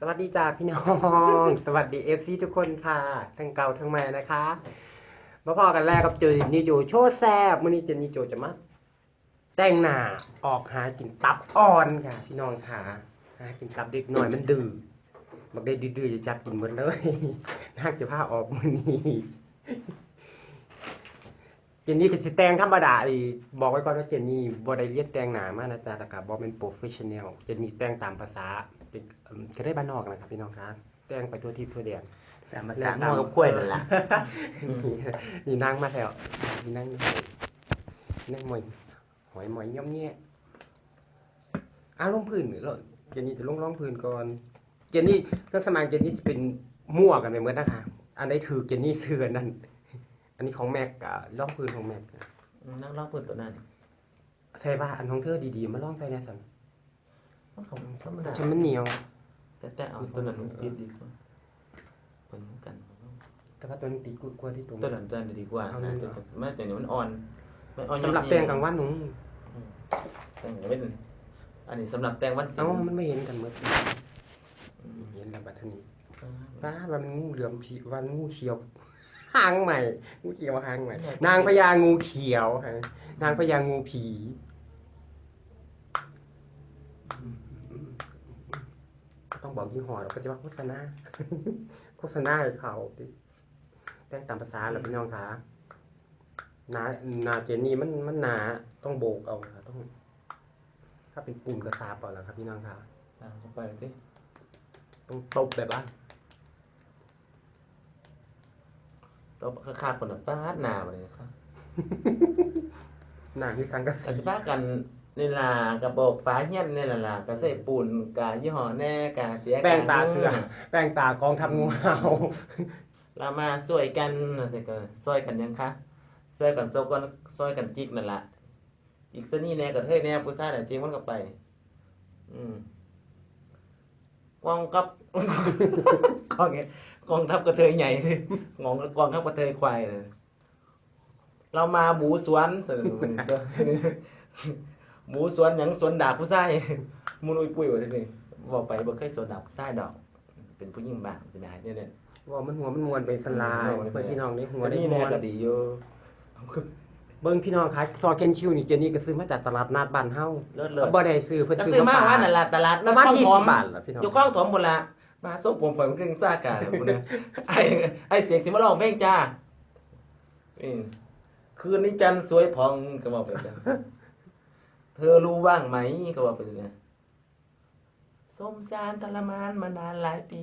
สวัสดีจ้าพี่น้อง สวัสดีเอฟซีทุกคนค่ะ ทั้งเก่าทั้งใหม่นะคะ มาพอกันแรกกับเจอนิโจโชว์แซบมื่อนี้เจนนิโจจะมาแต่งหน้าออกหากินตับอ่อนค่ะ พี่น้องค่ะหากินตับเด็กหน่อยมันดื้อบักได้ดื้อจะจับกินหมดเลยน่าจะพาออกมือนี้เจนนี่ก็สิแต่งธรรมดาอีบอกไว้ก่อนว่าเจนนี่บ่ได้เรียนแต่งหน้ามานะจ๊ะแต่ก็บ่เป็นโปรเฟชชั่นแนลเจนนี่แต่งตามภาษา เป็นเอิ่มก็ได้บ้านนอกนะครับพี่น้องครับแต่งไปทั่วทิพย์ทั่วแดนแต่มาสามั่วกับกล้วยนั่นแหละนี่นั่งมาแล้วนี่นั่งนี่นั่งหมอยหอยหมอยย่อมแง่อ้าวลงพื้นแล้วเจนนี่จะลงร่องพื้นก่อนเจนนี่เครื่องสมางเจนนี่จะเป็นมั่วกันไปหมดนะคะอันใดถือเจนนี่เสือนั่นอันนี้ของแม็กกับร่องพื้นของแม็กอะนั่งร้องปืนตัวนั้นใช่ป่ะอันของเธอดีๆมาลองใส่แน่สันมัน ของธรรมดาฉันมันเหนียว แต่แต่เอาตัวนั้นมันติดดีกว่าผลกัน แต่ว่าตัวนี้ตีกุดกว่าที่ตรงตัวนั้นตัวนั้นดีกว่าเอานะนั่นเหรอแต่แม่แต่เดี๋ยวมันอ่อนไม่อ่อนสำหรับแต่งกลางวันหนูแต่งไม่เป็นอันนี้สำหรับแต่งวันศิลเอ้าป์มันไม่เห็นกันเมื่อกี้เห็นแล้วบัดนี้ป้าว่ามันงูเหลือมผีว่างูเขียวหางใหม่งูเขียวหางใหม่ นางพญางูเขียวฮะนางพญางูผีต้อง บอกยี่ห้อเราก็จะว่าโฆษณาโฆษณาให้เขาดิแต่งตามภาษาแหละพี่น้องคะหนาหนาเจนนี่มันมันหนาต้องโบกเอาค่ะต้อง ถ้าเป็นปูนกระซาบเปล่าล่ะครับพี่น้องคะตามเข้าไปสิต้องตบแบบว่าเราคาดคนแบบป้าดหนาไปเลยครับหนาที่สังกะแต่สีสิป้ากัน นี่ล่ะกระบอกฟ้าเฮี้ยนนี่ล่ะล่ะกระใส่ปูนกะยี่ห้อแน่กะเสียแป้งตาเสือแป้งตากองทัพงูเห่าเรามาช่วยกันนะสิก็ช่วยกันยังคะช่วยกันโซกันช่วยกันจิกนั่นแหละอีกซะนี่แน่กับเทยแน่ผู้ชายน่ะจริงมันก็ไป อืมกองกับกองเงี้ยกองทัพกระเทยใหญ่งองกองทัพกระเทยควายเลยเรามาหมูสวนเออ หมูสวนหยังสวนดาบผู้ชายมุนอุยปุ้ยว่าทีนี้บอกไปบ่เคยสวนดาบผู้ชายดอก เป็นผู้หญิงบ้างสิได้เนี่ยเนี่ยว่ามันหัวมันมวนเป็นสลายอืมเพื่อพี่น้องได้หัววันได้นี้มแน่วนก็ดีอยู่เบิ้งพี่น้องคะซอเกนชิวนี่เจนี่ก็ซื้อมาจากตลาดนัดบ้านเฮาเลิศเลิศบ่ได้ซื้อเพิ่นก็ซื้อซื้อมาฝกว่านั่นล่ะตลาดประมาณคลองยี่ถสิมบบาทล่ะพี่น้อง อยู่ข้องถมหมดละมาส่งผมไปมันเครื่องซ่ากาหมดเลยไอ้ไอ้เสียงสิมาลองเพลงจ้าอืมคืนนี้จันทร์สวยพองก็บอกไปเลย เธอรู้ว่างไหมก็บอกไปเลยสมสารทรมานมานานหลายปี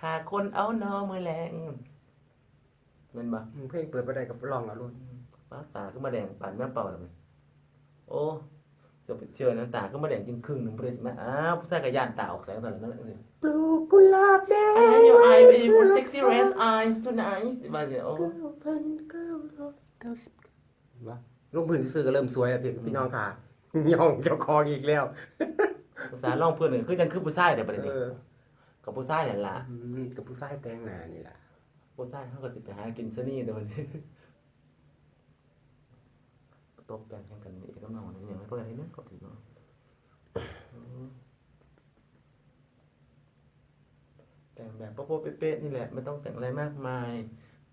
ขาคนเอานอมือแรงแมันบ่เพลงเปิดบ่ได้กับลองเอาลูกป้าตาก็มาแดงปั่นแม่เป่าเลยมั้ยโอ้จะไปเชื่อนะตาก็มาแดงจริงครึ่งหนึ่งบริษัทมาอ้าวผู้ชายกับยานตาออกแสงตอนนั้นนั่นเองปลูกกุหลาบแดง I have your eye with your sexy red eyes tonight มาเดี๋ยวโอ้พันเก้าร้อยเก้าสิบว่าลงพื้นซื้อก็เริ่มสวยแล้วพี่พี่น้องค่ะ ย่องเจ้าของอีกแล้วภาษาล่องเพื่อนหนึ่งคือจังคือผู้ชายเดี๋ยวประเด็นเอนี้อกับผู้ชายเนี่ยล่ะอืมกับผู้ชายแต่งหน้านี่ล่ะผู้ชายเขาก็ติไปหากินซะนี่เดี๋ยวนี้ตบแต่งกันนี่ก็นอนนี่ยังไม่เปิดให้นั่นก็ถือเนาะแต่งแบบโป๊ะๆเป๊ะๆนี่แหละไม่ต้องแต่งอะไรมากมาย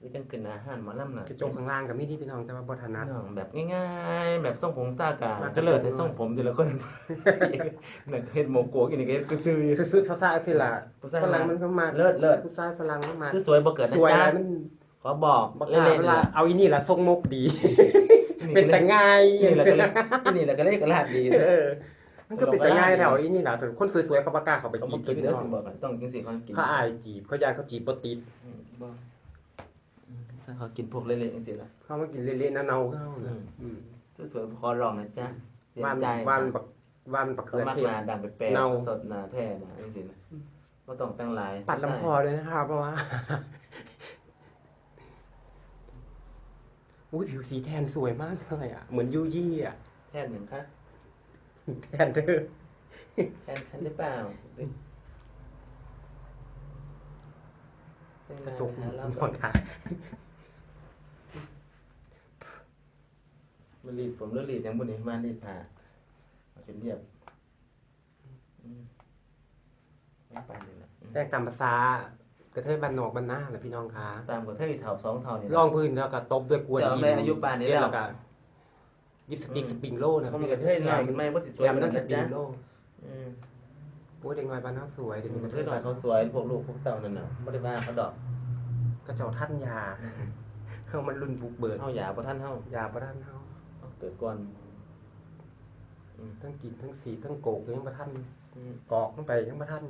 หรือจังกินอาหารหมาล่ำหน่อยกระจกข้างล่างกับมีที่พี่น้องแต่ว่าบ่ถนัดน้องแบบง่ายๆ แบบทรงผมซากามาก็เลยแต่ทรงผมทีละคนเนี่ยเฮ็ดโมโกะกินนี่ก็เฮ็ดก็ซื้อซื้อๆซ่าๆสิล่ะผู้ชายฝรั่งมันก็มาเลิศเลิศผู้ชายฝรั่งมันมาสวยๆบ่เกิดนะสวยจ๊ะอะไรมันขอบอกบักเล่ลานๆเวนี่ลาล่ะเอาอีนี่ล่ะทรงนกดี เป็นแต่ง่ายนี่แหละก็เลยนี่แหละก็เลยกระลาดดีเออมันก็เป็นแต่ง่ายแถวอีนี่ล่ะแต่คนสวยๆเขาประกล้าเขาไปเขาจีบ่บกินพี่เด้อน้อสิงบอกกันต้องจังซี่เขากินเขาอายจีบเขายานเขาจีบบ่ติดอืมบ่อืม ถ้าเขากินพวกเละๆจังซี่ล่ะเขามากินเละๆนะเนาๆเขาอืน่ะมอืมสวยๆขอร้องนะจ๊ะเสียวันใจวันบักวันบักเขาเขือมากเทศ มาดังไปแปลเน่าสดหนาแท้นะจังซี่นะบ่ต้องแต่งหลาย ปัดลำคอด้วยนะครับ เพราะว่า อุ้ยผิวสีแทนสวยมากเลยอะ เหมือนยูยี่อะ แทนหนึ่งคะแทนเธอแทนฉันหรือเปล่ากระจกหาเราหัวขา มันรีดผมแล้วรีดยังบุญนี่มารีดผ่าเอาจนเรียบอืมไม่ไปเลยละอืมแต่งตามภาษากระเทยบ้านนอกบ้านนาแหละพี่น้องคะตามกับเท่าเท่าสองเท่านี่ลองพื้นแล้วก็ตบด้วยกวนจะเอาในอายุป่านนี้แล้วแล้วก็ยิบสติกสปริงโลนะเขามีกระเทยหน่อยขึ้นมาบ่สิสวยแยมปานนั่นั้นนสนะปริจ๊ะงโลอืมโอ้เด็กน้อยบ้านนาสวยเดี๋ยวนี้กกระระเทเทยยหน่อยเขาสวยพวกลูกพวกเต่านั่นน่ะบ่ได้ว่าเขาดอกก็เจ้าท่านยาเขามันรุ่นบุกเบิดเฮาหยาบ่ทันเฮายาบ่ทันเฮาเอา เกิดก่อนทั้งกินทั้งสีทั้งโกกยังบ่ทันอืมกอกลงไปยังบ่ทัน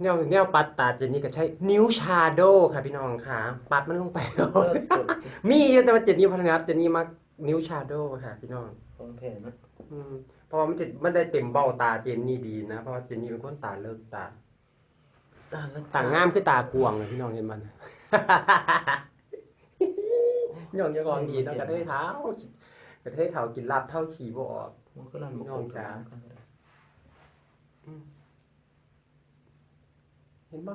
แนวแนวปัดตาเจนนี่ก็ใช้นิ้วชาโดว์ค่ะพี่น้องค่ะ ปัดมันลงไปโลเลิดศสุดมีอยู่แต่ว่าเจนนี่พัฒนาเจนนี่มักนิ้วชาโดว์ค่ะพี่น้องของแท้นะอืมเพราะว่ามันจะมันได้เต็มเบ้าตาเจนนี่ดีนะ เพราะว่าเจนนี่เป็นคนตาเลิกตา ตาลังต่างงามคือตากวงเลยพี่น้องเห็นมัน ย่องอยากองดีเนาะกระเทยเท้ากระเทยเท้ากินลาบเท่าขี่บ่ออกมันก็ลั่นบ่น้องจ๋าเห็นบ่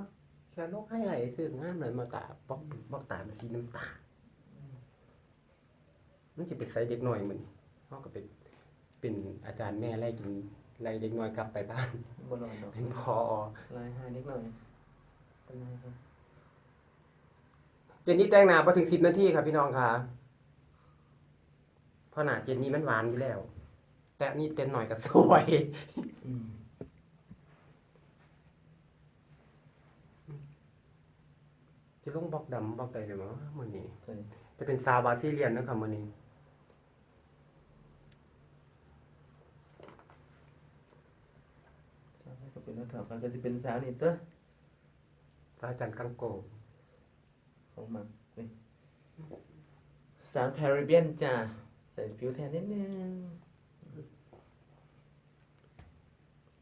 แค่นกให้ไหลซื้องามเลยมาตาบอกบอกตามันสีน้ำตาลมันจะไปใส่เด็กหน่อยมันเขาก็เป็นเป็นอาจารย์แม่ไล่กินไล่เด็กน้อยกลับไปบ้านบ่รอดดอกเป็นพอลายหายนิดหน่อยเป็นไงครับ เจนนี่แต่งหน้าพอถึงสิบนาทีครับพี่น้องค่ะเพราะหน้าเจนนี่มันหวานอยู่แล้ว แต่อันนี่เต้นหน่อยก็สวยอืมจะลงบล็อกดำบล็อกใดเลยมั้งมื้อนี้ใช่จะเป็นซาวบาซิเลียนนะครับมื้อนี้สาวก็เป็นนักข่าวฟันก็จะเป็นสาวนี่เต้อซาวจันทร์กังโก ของมักนี่สาวแคริบเบียนจ้าใส่ผิวแทนนิดนึง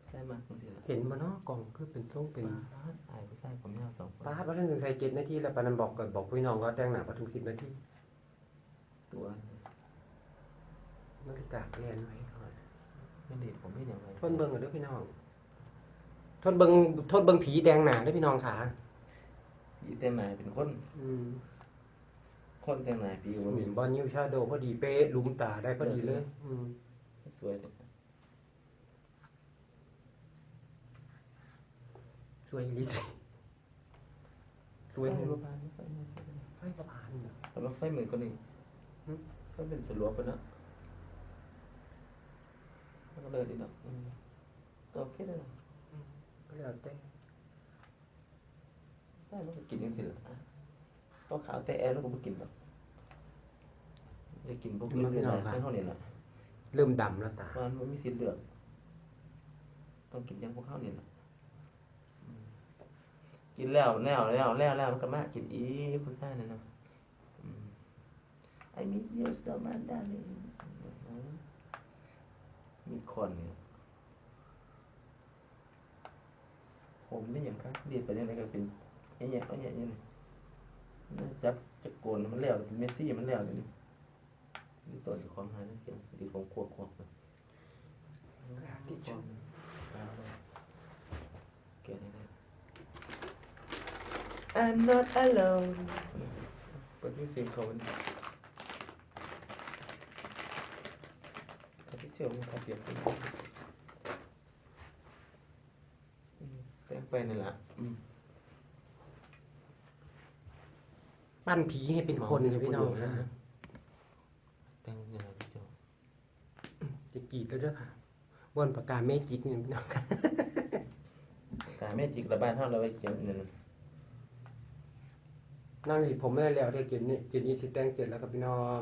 ใส่มากบางทีละเห็นมาเนาะกล่องคือเป็นทรงเป็นป้าดอายผู้ชายผมยาวสองคนป้าว่าท่านถึงใส่เจ็ดนาทีแล้วปานันบอกกับบอกพี่น้องก็แต่งหน้าพอถึงสิบนาทีตัวนาฬิกาเรียนไว้ก่อนไม่ดีผมไม่อย่างไรทนเบิ่งกันด้วยพี่น้องทนเบิ่งทนเบิ่งผีแดงหนาด้วยพี่น้องขา อีเต็มไหนเป็นคน อืมคนเต็มไหนปีว่าเหมีมือนบอลนิวชาโดว์พอดีเป๊ะลุมตาได้พอดีเลย อืมสวยเลยสวยลิสสวยไฟเลยประพานไฟมือไฟประพานเนี่ยแต่ว่าไฟมือก็นี่หึไฟเป็นสลัวปะเนาะแล้วก็เลยดีเนาะอืมก็โอเคเลยเนาะก็แล้วแต่ ใช่มันก็กินยังสิล่ะก็ขาวแต่แอร์แล้วก็ไม่กินหรอกจะกินพวกเลือดเลือดอะไรให้เขาเนี่ยแหละเริ่มดำแล้วตามันไม่มีสิทธิ์เลือกต้องกินอยังพวกเขาเนี่ยแหละอืมกินแล้วแล้วแล้วแล้วแล้วมันก็มากินอีกผู้ชายนั่นเนาะอืม I miss you so much darling มีคนเนี่ยผมนี่อย่างครับเรียนไปยังไงก็เป็น ไอ้เนี่ยไอ้เนี่ยเนี่ยนี่จับจะโกนมันแล้วเป็นเมสซี่มันแล้วเลยนี่นี่ตัวที่ความหายนั่นเสียงดีของขวบขวบเลยที่ชมเกลียดได้ I'm not alone เปิดมิวสิกเขามันเขาที่เชื่อมันเขาเปรียบเป็นอืมแต่งไปนั่นแหละอืม ปั้นผีให้เป็นคนครับพี่น้องนะแต่งยังไงพี่โจจะกรีดแล้วเด้วยค่ะบนปากกาเมจิกเนี่ยพี่น้องค่ะการแม่จิกระบายเท่าเราไปเขียนนั่นน่ะนั่งหลีผมไม่ได้แล้วเดี๋ยวเจนนี่เจนนี่สิแต่งเสร็จแล้วครับพี่น้อง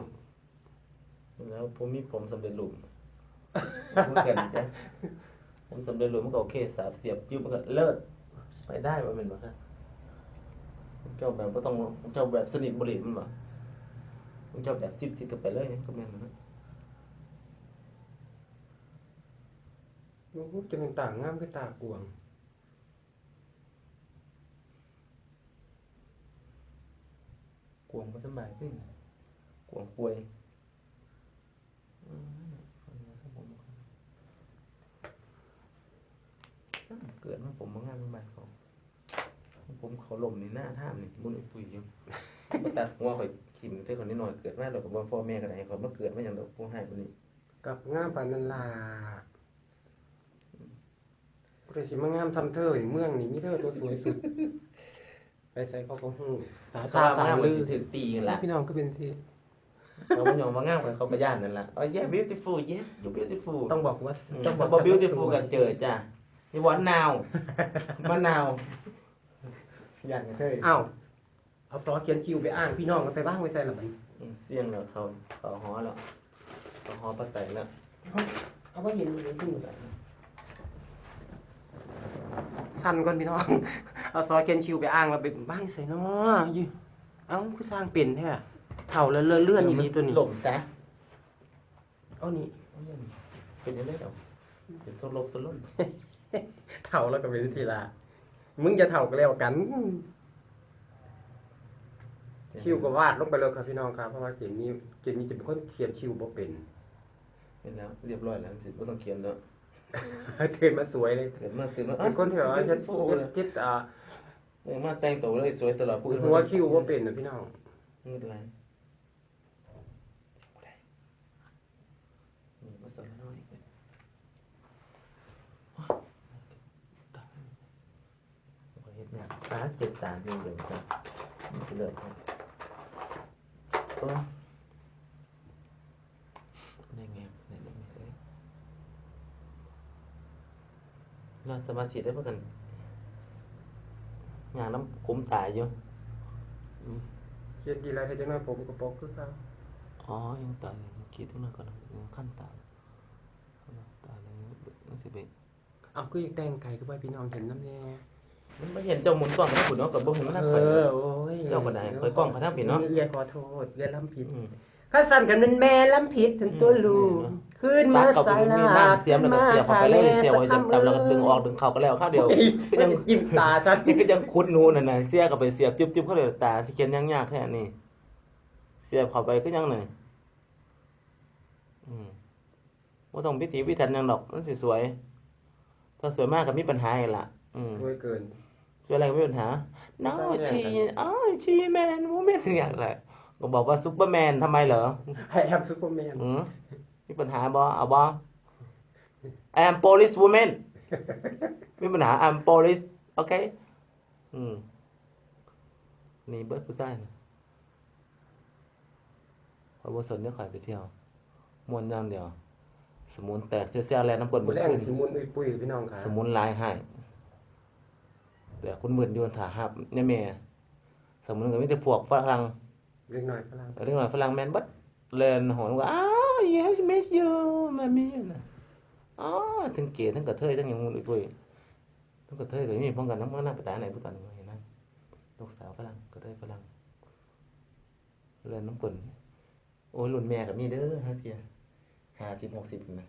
แล้วผมมีผมสำเร็จรูปผมเกิดจ้ะผมสำเร็จรูปมันก็โอเคสาบเสียบจิ้วมันก็เลิศไปได้ว่าเป็นบ่ฮะ เจ้าแบบก็ต้องเจ้าแบบสนิทบริมันบ่เจ้าแบบซิดซิดกันไปเลยก็แม่นมันนะโอ้โหจะเป็นต่างงามคือตากวงกวงก็สบายขึ้นกวงป่วยอืมซ้ำเกิดมาผมมางานบ้านเขา ผมเขาลมในหน้าท่ามนี่มุนอุ้ยปุยอยู่มาตัดหัวข่อยขิมเท่าคนนิดหน่อยเกิดมาเรากับว่าพ่อแม่ก็ได้เขามาเกิดมาอย่างเราผู้ให้คนนี้กับงามปานนันลาผู้ใดสิมางามทำเธอนี่เมืองนี่มีเธอตัวสวยสุด ไปใส่เขาก็ฮู้สาถ้าสาสาสามลืลืออถึงตีกันละพี่น้องก็เป็นสิเขาไม่ยอมมางามกับเขาก็ย่านนั่นละอ๋อ yeah beautiful yes you beautiful ต้องบอกว่าต้ต้อองงบบออกกว่า beautiful กันเจอจ้ะนี่วันนาวมะนาว ย่านกันเถอะอ้าวเอาซอเขียนคิวไปอ้างพี่น้องก็ไปบ้างไว้ใส่ละมันอืมเสียงแล้วเขาเขาฮอแล้วเขาฮอปะไตแล้วเอาว่าเห็นอยู่ในตู้เลยสั่นก่อนพี่น้องเอาซอเขียนคิวไปอ้างแล้วไปบ้างใส่เนาะอยู่เอ้าคือสร้างเป็นแท้เท่าแล้วเลื่อนเลื่อนอยู่นี่ตัวนี้หล่มซะเอานี่เป็นยังไงเดี๋ยวเป็นโซโลกโซโล่นเท่าแล้วก็เป็นทีละ มึงจะเท่าก็แล้วกันคิวก็วาดลงไปเลยครับพี่น้องครับเพราะว่าเกมนี้เกมนี้จะเป็นคนเขียนคิวบ่เป็นเห็นแล้วเรียบร้อยแล้วสิไม่ต้องเขียนแล้วเทินมาสวยเลยเกิดมาตื่นมาเป็นคนที่แบบว่าเฮ็ดฟูเฮ็ดเลยเฮ็ดอ่าเออมาแต่งตัวเลยสวยตลอดพูดหัวคิวบ่เป็นนะพี่น้องไม่เป็นไรนี่มาสอนน้อยเฮ็ดเนี่ยตาเจ็บตาเดียวเดียวจ้ะนี่คือเลือดครับโอ้นี่ไงนี่ไงเอ้ยน่าสมาธิได้เพื่อกันงานน้ำคุ้ม ตายอยู่เฮ็ดดีแล้วเฮ็ดจังได๋ผมก็ปกคือเก่าอ๋อยังตายเมื่อกี้ตรงนั้นก่อนยังขั้นตายตายแล้วนั่นสิเบกเอาคืออยากแต่งไก่ก็บ่ให้พี่น้องเห็นนำแน่มันไม่เห็นเจ้าหมุนกล้องนะคุณเนาะกับบ่เห็นมันนักเอไปอโอ้ยเจ้าก็ได้คอยกล้องเขาทำผิดเนาะเอื้อยขอโทษเอื้อยลำผิดอืมข้าสั่นกันเป็นแม่ลำผิดถึงตัวลูกอืมขึ้นซัมากกับสายลามีน้ำเสียมแล้วก็เสียบเข้าไปเลยเสียบไว้จำจำแล้วก็ดึงออกดึงเข้าก็แล้วข้าวเดียวก็ยังยิ้มตาสั่นนี่ก็ยังคุดนูนน่ะนะเสียกับไปเสียบจุ๊บจุ๊บเขาเลยตาสิเขียนยังยากแค่นี้เสียบเข้าไปก็ยังหนึ่งอืมว่าต้องพิถีพิถันหยังดอกมันสิสวยถ้าสวยมากก็มีปัญหาอีกละอืมโวยเกิน ช่วยอะไรก็ไม่มีปัญหา no ใช่ชีเนี่ยอ๋อชีแมนวูแมนอย่างไรก็บอกว่าซุปเปอร์แมนทำไมเหรอ I am Superman อืมมีปัญหาบอเอาบอ I am police woman มีปัญหา I'm police โอเค อืม นี่เบิร์ดผู้ชายนะพอบ่สนเนื้อข่อยไปเที่ยวมวนอย่างเดียว สมุนแตกเสียๆแลน้ำกลนบุบนแรงขึ้น สิมุนอุ้ยปุ้ยพี่น้องครับสมุนลายให้ แต่คุณหมื่นโยนถาหับเนี่ยแม่สมุนก็มีแต่พวกฝรั่งเล็กน้อยฝรั่งเรื่องหน่อยฝรั่งแมนบัดเล่นหอนว่าอ้าว yes miss you มามีนะอ๋อทั้งเก๋ทั้งกระเทยทั้งอย่างงูนอุ้ยทั้งกระเทยก็มีพ้องกันน้ำมันหน้าประตาไหนผู้ตันเห็นนะลูกสาวฝรั่งกระเทยฝรั่งเล่นน้ำกลนโอ้ยรุ่นแม่กับมีเด้อฮะเทียห้าสิบหกสิบนะ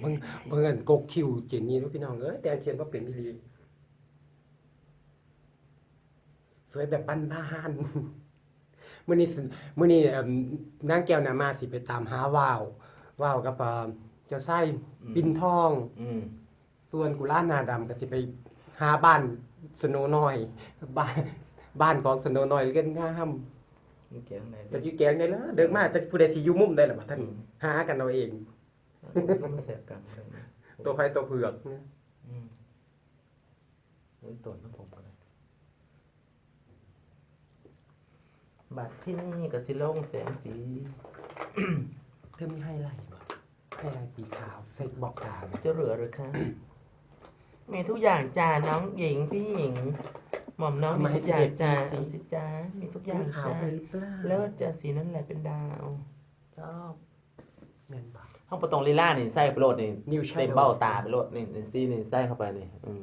เบิ่งเบิ่งอันกกคิวเจนนี่เนาะพี่น้องเอ้ยแต่อันเขียนว่าเป็นอีหลีสวยแบบบ้านๆมื้อนี้สิมื้อนี้เอิ่มนางแก้วนามาสิไปตามหาว่าวว่าวกับเอ่อเจ้าไส้ปินทองอืมส่วนกุลาหนาดำก็สิไปหาบ้านสโนน้อย บ้านบ้านของสโนน้อยเล่นงามนี่เก๋ข้างในจะอยู่แกงได้แล้วเดินมาจะผู้ใดสิอยู่มุมได้ล่ะบ่ท่านหากันเอาเอง ก็มาแสบกันเลยตัวไผตัวเผือกเนะอืมเฮ้ยตัวน้ำผมก็ได้บัตรที่นี่ก็สิลงแสงสีเธอมีไฮไลท์บ่ไฮไลท์สีขาวใส่บอกขาวจะเหลือหรือคะมีทุกอย่างจ้าน้องหญิงพี่หญิง หม่อมน้องมีทุกอย่างจ้าเอาสิจ้ามีทุกอย่างขาวจ้าไปหรือเปล่าเลิศจ้าสีนั่นแหละเป็นดาวชอบแม่นบ่ ห้องประตงลีล่านี่ใส่ไปโลดนี่นิวชาเต็มเบ้าตาไปโลดนี่นี่ซีนี่ใส่เข้าไปนี่อืม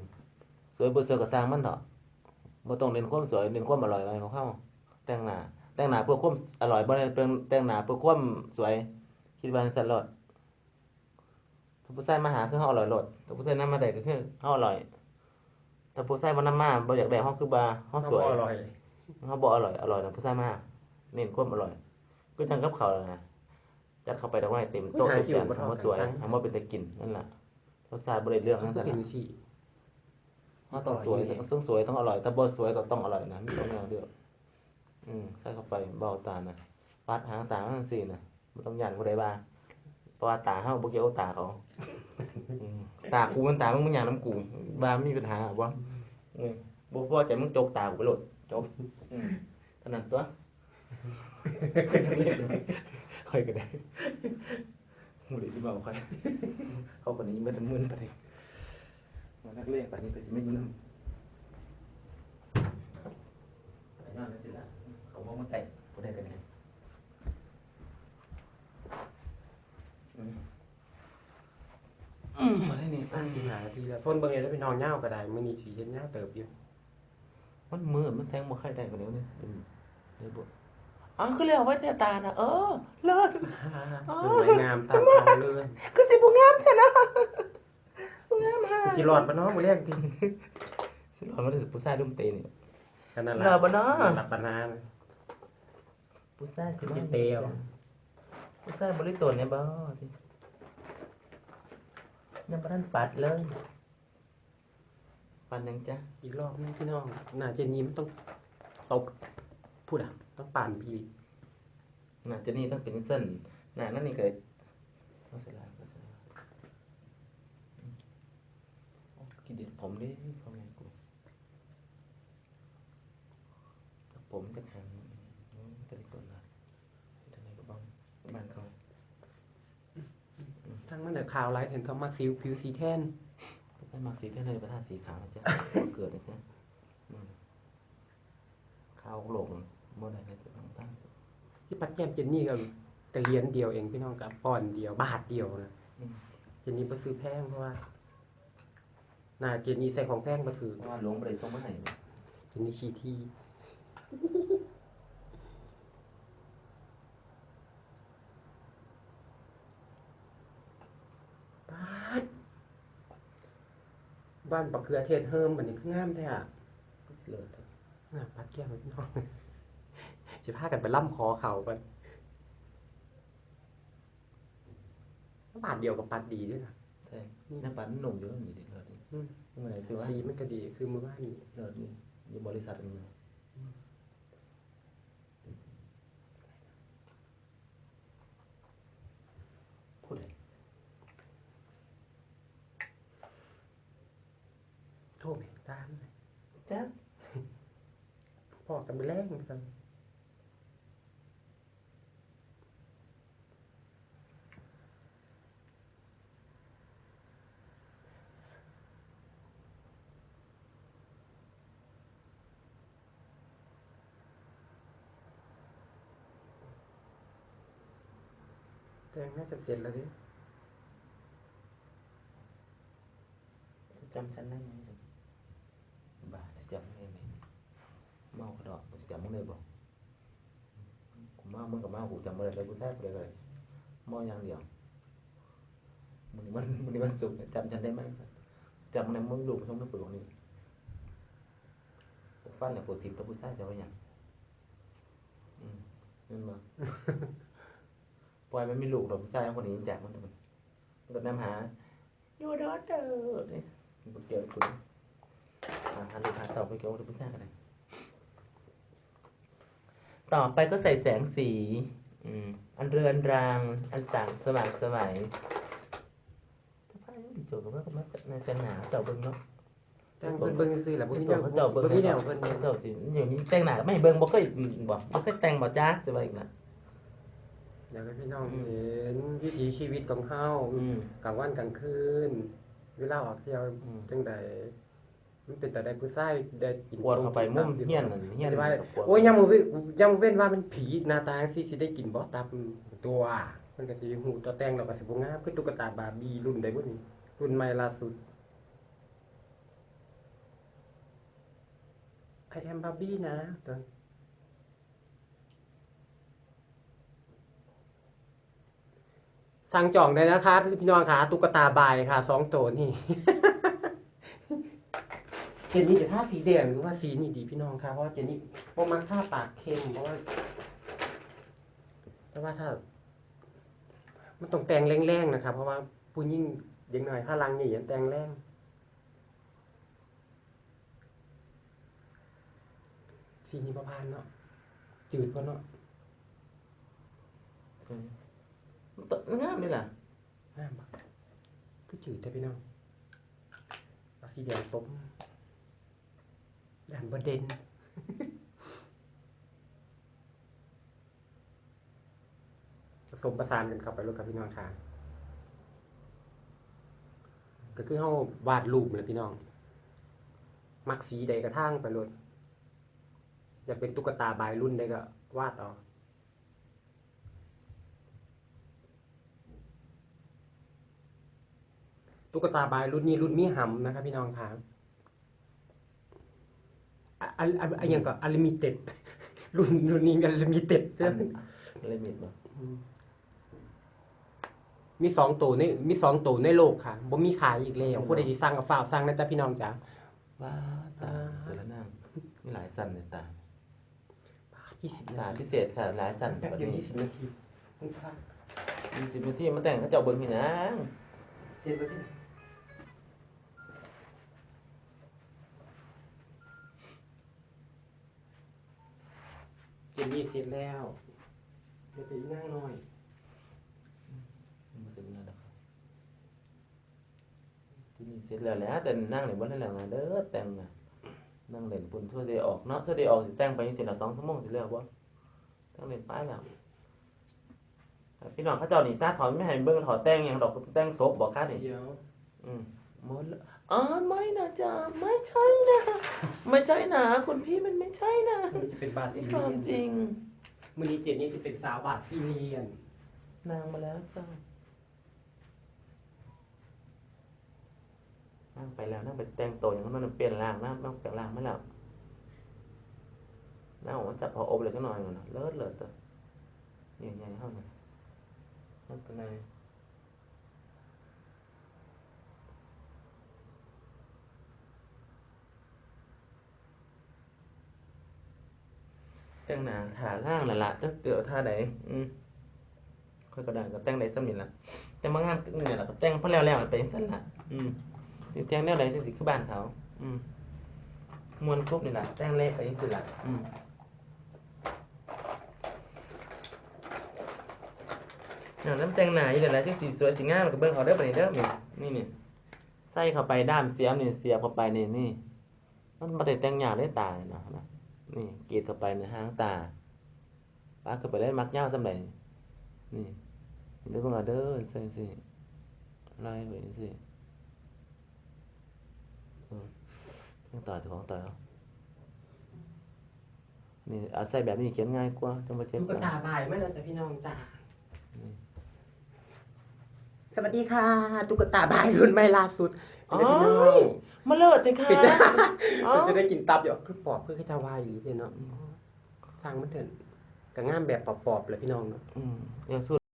สวยบ่สวยก็สร้างมันเถอะบ่ต้องเน้นความสวยเน้นความอร่อยไว้ของเขาแต่งหน้าแต่งหน้าเพื่อความอร่อยบ่ได้เป็นแต่งหน้าเพื่อความสวย คิดว่าจังซั่นโลดถ้าผู้ชายมาหาคือเฮาอร่อยโลดถ้าผู้ชายนำมาได้ก็คือเฮาอร่อยถ้าผู้ชายบ่นำมาบ่อยากได้เฮาคือบ่าเฮาสวยอร่อยเฮาบ่อร่อยอร่อยนะผู้ชายมาเน้นความอร่อยก็จังกับเขาวนั่นน่ะ จัดเข้าไปดอกไม้เต็มโต๊ะเต็มจานเฮาสวยเฮาบ่เป็นตะกินนั่นล่ะรสชาติบ่ได้เรื่องมันั่นนก็ซั่นเป็นล่ะสิถ้าต้องสวยต้องสวยต้องอร่อย ถ้าบ่สวยก็ต้องอร่อยนะมีสองอย่างเดียวอืมใส่เข้าไปเบ้าตานะปัดหางตาจังซี่นะบ่ต้องย่านผู้ใดว่าเพราะว่าตาเฮาบ่เกี่ยวกับตาเขาอืมตากูมันตามึงมึงอย่างน้ำกูบ้าไม่มีปัญหาบ่เออบ่พอใจมึงจกตากูไปโลดจบอืมเท่านั้นตัว ค่อยก็ได้มูได้สิเมาค่อยเขาคนนี้มันมึนไปเลยมานักเลงป่านนี้ไปสิไม่ยุ่งนำไปนอนแล้วสิล่ะเขาบอกมาไก่บ่ได้กันไงอืมอืมมาได้นี่ตั้งหาทีละทนเบิ่งเลยแล้วพี่น้องเหย้าก็ได้มื้อนี้สิเฮ็ดเหย้าเติบอยู่มันมืดมันแทงบ่ค่อยได้กว่านี้เนี่ยเป็นได้บ่ อ๋อคือเรียกว่าแต่ตาน่ะเออเลิศอ๋อสวยงามตามท้องเรื่องคือสิบ่งามแท้นะบ่งามหาสิรอดบ่เนาะมื้อแรกติสิรอดมาถึงผู้ชายดุมเตนี่กันนั่นรอดบ่เนาะหลับปานนานะผู้ชายสิสิเตวผู้ชายบ่ได้ตนเนี่ยบ่สิยังบ่ทันปัดเลยปัดยังจ้ะอีกรอบนึงพี่น้องน่าจะนี้มันต้องตก พูดอะต้องป่านพี่น่าจะนี่ต้องเป็นเส้นน่ะนั่นนี่เคยเอาเสร็จแล้วเอาเสร็จแล้วโอ้กินเด็ดผมดิพ่อแม่กูผมจะหางตะลิกอนละทางไหนก็บ้างบ้านเขาทั้งมันแต่ข่าวไลฟ์ถึงเขามาซิวผิวสีแทนใส่มาสีเท่าไหร่ประทาสีขาวนะจ๊ะเกิดนะจ๊ะอืมขาวโหลง เมื่อไหร่นะจ๊ะน้องตั้งที่ปัดแก้มเจนนี่ก็แต่เหรียญเดียวเองพี่น้องกับปอนเดียวบาทเดียวนะอืมเจนนี่ไปซื้อแพงเพราะว่าน่าเจนนี่ใส่ของแพงมาถือเพราะว่าหลงไปเลยส่งมาไหนเนี่ยเจนนี่ขี้ที่บาดบ้านปักเขือเทศเฮิมบันนี้คืองามแท้อะก็สิเลยเถอะน่าปัดแก้มไว้พี่น้อง จะพากันไปล่ำคอเขากันบาทเดียวกับปัดดีด้วยนะใช่น้ำปันหนุ่มอยู่แล้วนี่เด็กเลยนี่อืมเมื่อไหร่สิวะสีมันก็ดีคือมือว่านนี่เลิศนี่อยู่บริษัทนี้นะพูดเลยโทษไหมตามเลยจ้ะพอกันไปแรงกัน น่าจะเสร็จแล้วดิจำฉันได้ไหมบ้าสิจำได้ไหมเมากระดอกสิจำมึงได้บ่กูเมามึงกับเมากูจำบ่ได้เลยกูแทบเลยเลยเมาอย่างเดียวมึงนี่มันมึงนี่มันสุกร์จำฉันได้ไหมจำในมึงลูกมันต้องไม่ปวดตรงนี้กูฟันเนี่ยปวดทิพย์ตัวผู้ชายจะว่าอย่างอืมนั่นบ่ ปล่อยมันมีลูกดอกผู้ชายคนนี้จากมันทำไมมันก็นำหาอยู่ดอเด้อนี่มันเกี่ยวกับคุณอ่าหันลูกหาต่อไปเกี่ยวกับผู้ชายกันเลยต่อไปก็ใส่แสงสีอืมอันเรือนราง อันสางสว่างสมัยถ้าพายดีโจกับว่าก็มาในกันหนาเจ้าเบิ้งเนาะแจ้งเพิ่นเบิ่งซื่อๆแหละบ่มีแนวเจ้าเบิ้งบ่มีแนวเพิ่นเจ้าสิอย่างนี้แต่งหนาไม่เบิ้งบ่เคยบอกบ่เคยแต่งบ่จ้าจะว่าอีกนะ อยากให้พี่น้องอืมเห็นวิถีชีวิตของเฮาอืมกลางวันกลางคืน เวลาออกเที่ยวอืมจังใดมันเป็นแต่ได้ผู้ชายได้กินปวดเข้าไปมุมเฮี้ยนนั่นเฮี้ยนไม่ได้ว่ากับปวดโอ้ยยังบ่เว้นยังบ่เว้นว่ามันผีหน้าตาสิสิได้กินบ่ตามตัวมันก็สิหูตัวแต่งแล้วก็สิบ่งามคือตุ๊กตาบาร์บี้รุ่นใดบ่นี่รุ่นใหม่ล่าสุด I am Barbie นะตัว สั่งจองได้นะคะพี่น้องค่ะตุ๊กตาบายค่ะสองตัวนี่เจนนี่จะท่าสีแดงหรือว่าสีนี่ดีพี่น้องค่ะเพราะเจนนี่พวกมันท่าปากเข้มเพราะว่าแต่ว่าถ้า มันต้องแต่งแรงๆนะครับ เพราะว่าผู้ยิ่งยังหน่อยถ้าลังนี่อย่าแต่งแรงสีนี้ประพานเนาะจืดกว่าเนาะ มันงามเลยล่ะงามปะคือจืดแต่พี่น้องเอาสีแดงต้มด่านประเด็นผสมประสานกันเข้าไปแล้วกับพี่น้องค่ะก็คือเฮาวาดรูปเลยพี่น้อง มักสีใดกระทั่งไปเลยอยากเป็นตุ๊กตาบายรุ่นใดก็วาดเอา ตุ๊กตาบายรุ่นนี้รุ่นมีหำนะครับพี่น้องค่ะอะอะอะอะอย่างก็อลิมิเต็ดรุ่นรุ่นนี้กันลิมิเต็ดลิมิตบ่มีสองตัวในมีสองตัวในโลกค่ะบ่มีขายอีกแล้วผู้ใดที่สร้างกับฝ้าวสร้างนะจ๊ะพี่น้องจ๋าว้าตาแต่ละนางมีหลายสันเลยตายี่สิบตาพิเศษค่ะหลายสันแป๊บแบบเดียวนี้ยี่สิบนาทีคุณพระยี่สิบนาทีมาแต่งเขาเจ้าเบิ่งพี่นางเจ็ดนาที เจ็ดยี่สิบแล้วเดี๋ยวไปนั่งหน่อยมาเสร็จแล้วนะครับที่นี่เสร็จแล้วแหล้วแต่นั่งในบ้านนั่นแหละนะเด้อแต่งนะนั่งเล่นปุ่นทั่วเดออกเนาะทั่วเดออกสิแต่งไปยังสิละสองชั่วโมงสิแล้วบ่แต่งเล่นป้ายแล้วพี่น้องเขาเจ้านี่ซาถอนไม่ให้เบิ่งถอดแต่งหยังดอกแต่งศพบอกค่านี่เดี๋ยวอืมหมดแล้ว อ๋อไม่นะจ๊ะไม่ใช่นะ ไม่ใช่นะคุณพี่มันไม่ใช่นะมันจะเป็นบาทนี่ความจริง มือนี้เจ็ดนี้จะเป็นสาวบาทซีเรียน นางมาแล้วจ้านั่งไปแล้วนั่งไปแต่งตัวอย่างนั้นมันเปลี่ยนร่างนั่งนั่งเปลี่ยนร่างไม่แล้วนั่งออกมาจับพออบเลยจังหน่อยก่อนนะเลิศเลิศตัวใหญ่ๆเข้ามานั่นเป็นไง แต่งหนาถาล่างนั่นละจะเตือท่าใดอืมค่อยกระดานก็แต่งได้สมินละแต่บางงานเนี่ยแหละก็แต่งเพราะแล้วแล้วมันเป็นสั้นละอืมนี่แต่งแนวใดสิสิคือบ้านเขา อืมมวนครบนี่แหละแต่งเละไปยังสิละอืมอย่างน้ำแต่งหนาอยู่เดี๋ยวนะที่สีสวยสีงามกับเบิ้งเขาได้อปเด้อนี่นี่นี่ใส่เข้าไปด้ามเสียมนี่เสียบเข้าไปนี่นี่มันมาได้แต่งหยาได้ตายนะนะ นี่กรีดเข้าไปในหางตาปาเข้าไปได้มักยาวสำไรนี่เด้อเบิ่งเอาเด้อใส่สิไล่ไปสิเออต้องต่อเจ้าของต่อเอานี่เอาใส่แบบนี้เขียนง่ายกว่าจังบ่เจ็บตุ๊กตาตาบายไม่เราจะพี่น้องจ้านี่สวัสดีค่ะ ตุ๊กตาบายรุ่นใหม่ล่าสุด อ๋อเดี๋ยวพี่น้องมาเลิศเลยค่ะปิดอ๋อจะได้กินตับอยู่คือปอบคือเขาจะวายอยู่เนาะทางมันเถินกระง่ามแบบปอบๆเลยพี่น้องเนาะอืมอย่างสุด